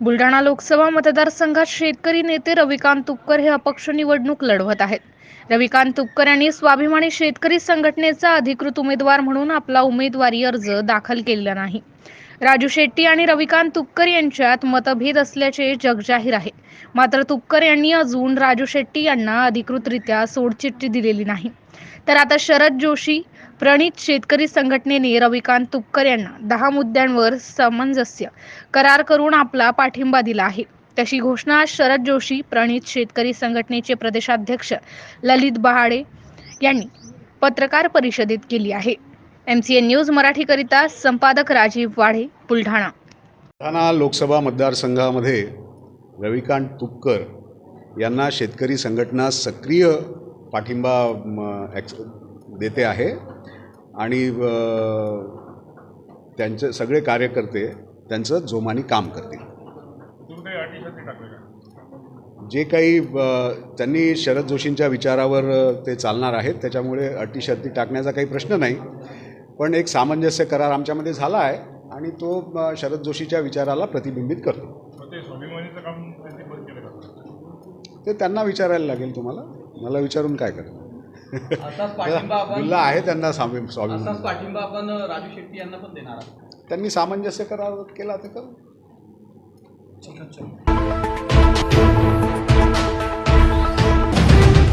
बुलढाणा लोकसभा मतदारसंघात शेतकरी नेते रविकांत तुपकर हे अपक्ष निवडणूक लढवत आहेत. रविकांत तुपकर यांनी स्वाभिमानी शेतकरी संघटनेचा अधिकृत उमेदवार म्हणून आपला उमेदवारी अर्ज दाखल केलेला नाही. राजू शेट्टी आणि रविकांत तुपकर यांच्यात मतभेद असल्याचे जगजाहीर आहे. मात्र तुपकर यांनी अजून राजू शेट्टी यांना अधिकृतरित्या सोडचिठ्ठी दिलेली नाही. तर आता शरद जोशी प्रणित शेतकरी संघटनेने रविकांत तुपकर यांना दहा मुद्द्यांवर सामंजस्य करार करून आपला पाठिंबा दिला आहे. तशी घोषणा शरद जोशी प्रणित शेतकरी संघटनेचे प्रदेशाध्यक्ष ललित बहाडे यांनी पत्रकार परिषदेत केली आहे. एम सी एन न्यूज मराठीकरिता संपादक राजीव वाढे बुलढाणा. बुलढाणा लोकसभा मतदारसंघामध्ये रविकांत तुपकर यांना शेतकरी संघटना सक्रिय पाठिंबा देते आहे. आणि त्यांचे सगळे कार्यकर्ते त्यांचं जोमानी काम करतील. जे काही त्यांनी शरद जोशींच्या विचारावर ते चालणार आहेत त्याच्यामुळे अटी शर्ती टाकण्याचा काही प्रश्न नाही. पण एक सामंजस्य करार आमच्यामध्ये झाला आहे आणि तो शरद जोशीच्या विचाराला प्रतिबिंबित करतो. ते त्यांनी विचारायला लागेल तुम्हाला. मला विचारून काय करेल पाठिंबा आहे त्यांना स्वामी असाच पाठिंबा आपण राजू शेट्टी यांना पण देणार आहोत. त्यांनी सामंजस्य करार केला ते करू.